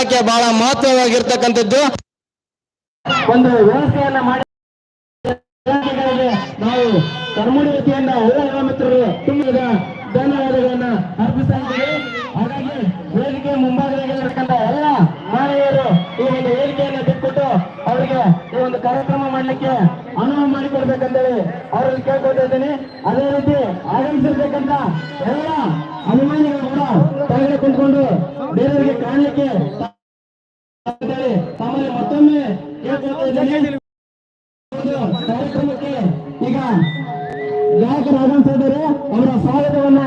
ಇಲಾಖೆ ಬಹಳ ಮಹತ್ವವಾಗಿರ್ತಕ್ಕಂಥದ್ದು. ಒಂದು ವ್ಯವಸ್ಥೆಯನ್ನ ಮಾಡಿ ನಾವು ಕರ್ಮುಡಿ ವತಿಯಿಂದ ಎಲ್ಲ ಮಿತ್ರರು? ತುಂಬಿದ ಧನ್ಯವಾದಗಳನ್ನ ಅರ್ಪಿಸ್ತಾ ಇದ್ದೀವಿ ಹಾಗಾಗಿ ವೇದಿಕೆ ಮುಂಭಾಗದಲ್ಲಿರ್ತಕ್ಕಂಥ ಎಲ್ಲ ಮಹಿಳೆಯರು ಈ ಒಂದು ವೇದಿಕೆಯನ್ನ ಬಿಟ್ಬಿಟ್ಟು ಅವರಿಗೆ ಈ ಒಂದು ಕಾರ್ಯಕ್ರಮ ಮಾಡ್ಲಿಕ್ಕೆ ಅನುವು ಮಾಡಿಕೊಡ್ಬೇಕಂತೇಳಿ ಅವರಲ್ಲಿ ಕೇಳ್ಕೊಳ್ತಾ ಇದ್ದೀನಿ. ಅದೇ ರೀತಿ ಆಗಮಿಸಿರ್ತಕ್ಕಂಥ ಎಲ್ಲ ಅಭಿಮಾನಿಗಳು ಕೂಡ ಕೆಳಗಡೆ ಕುಂತ್ಕೊಂಡು ಬೇರೆಯವರಿಗೆ ಕಾಣಲಿಕ್ಕೆ ತಮ್ಮಲ್ಲಿ ಮತ್ತೊಮ್ಮೆ ಕಾರ್ಯಕ್ರಮಕ್ಕೆ ಈಗ ಗಾಯಕರು ಆಗಮಿಸ್ತಾ ಇದ್ದಾರೆ. ಅವರ ಸ್ವಾಗತವನ್ನು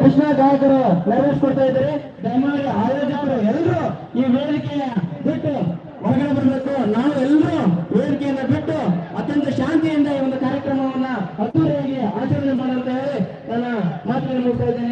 ಕೃಷ್ಣ ಗಾಯಕರು ನೆರವೇರಿಸಿಕೊಡ್ತಾ ಇದ್ದಾರೆ. ದಯಮಾಡಿ ಆಯೋಜಕರು ಎಲ್ಲರೂ ಈ ವೇದಿಕೆಯ ಬಿಟ್ಟು ಹೊರಗಡೆ ಬರಬೇಕು. ನಾವು ಎಲ್ಲರೂ ವೇದಿಕೆಯನ್ನ ಬಿಟ್ಟು ಅತ್ಯಂತ ಶಾಂತಿಯಿಂದ ಈ ಒಂದು ಕಾರ್ಯಕ್ರಮವನ್ನ ಅದ್ದೂರಿಯಾಗಿ ಆಚರಣೆ ಮಾಡಂತ ಹೇಳಿ ನನ್ನ ಮಾತನ್ನು ಮುಗಿಸ್ತಾ ಇದ್ದೇನೆ.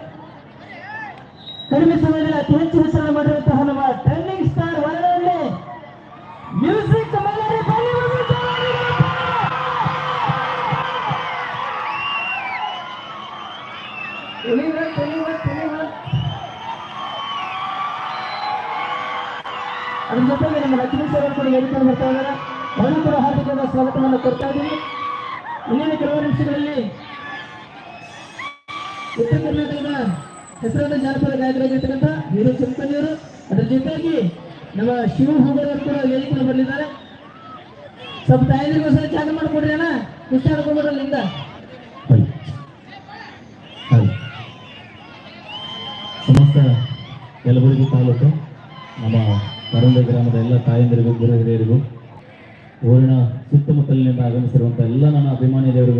ಕಡಿಮೆ ಸಮಯದಲ್ಲಿ ಅತಿ ಹೆಚ್ಚು ಹೆಸರನ್ನು ಮಾಡಿರುವಂತಹ ನಮ್ಮ ಟ್ರೆಂಡಿಂಗ್ ಸ್ಟಾರ್ ಒಳ್ಳೆ ಮ್ಯೂಸಿಕ್ ಅದ್ರ ಜೊತೆಗೆ ನಮ್ಮ ಲಕ್ಷ್ಮೀ ಸರ್ ಕೂಡ ವೇದಿಕೆ ಬರ್ತಾ ಇದ್ದಾರೆ. ಅವರು ಕೂಡ ಹಾರ್ದಿಕವಾದ ಸ್ವಾಗತವನ್ನು ಕೊಡ್ತಾ ಇದ್ದೀವಿ. ಮುಂದಿನ ಕೆಲವು ನಿಮಿಷಗಳಲ್ಲಿ ಉತ್ತರ ಕರ್ನಾಟಕದ ಹೆಸರಾದ ಜಾನಪದ ಗಾಯಕರಾಗಿರ್ತಕ್ಕಂಥ ವೀರು ಚಂಪನಿಯವರು ಅದರ ಜೊತೆಗೆ ನಮ್ಮ ಶಿವ ಹುಡುಗರು ಕೂಡ ವೇದಿಕೆ ಬರಲಿದ್ದಾರೆ. ಸ್ವಲ್ಪ ತಾಯಂದ್ರಿಗೋಸ್ಕರ ಚಾಟ ಮಾಡಿಕೊಡ್ರಿ ಅಣ್ಣ. ಖುಷಿ ಇಂದ ಸಮಸ್ತ ಯಲಬುರ್ಗಿ ತಾಲೂಕು, ನಮ್ಮ ಕರಂಬೆ ಗ್ರಾಮದ ಎಲ್ಲ ತಾಯಂದಿರಿಗೂ ಗುರು ಹಿರಿಯರಿಗೂ ಊರಿನ ಸುತ್ತಮುತ್ತಲಿನಿಂದ ಆಗಮಿಸಿರುವಂಥ ಎಲ್ಲ ನನ್ನ ಅಭಿಮಾನಿ ದೇವರಿಗೂ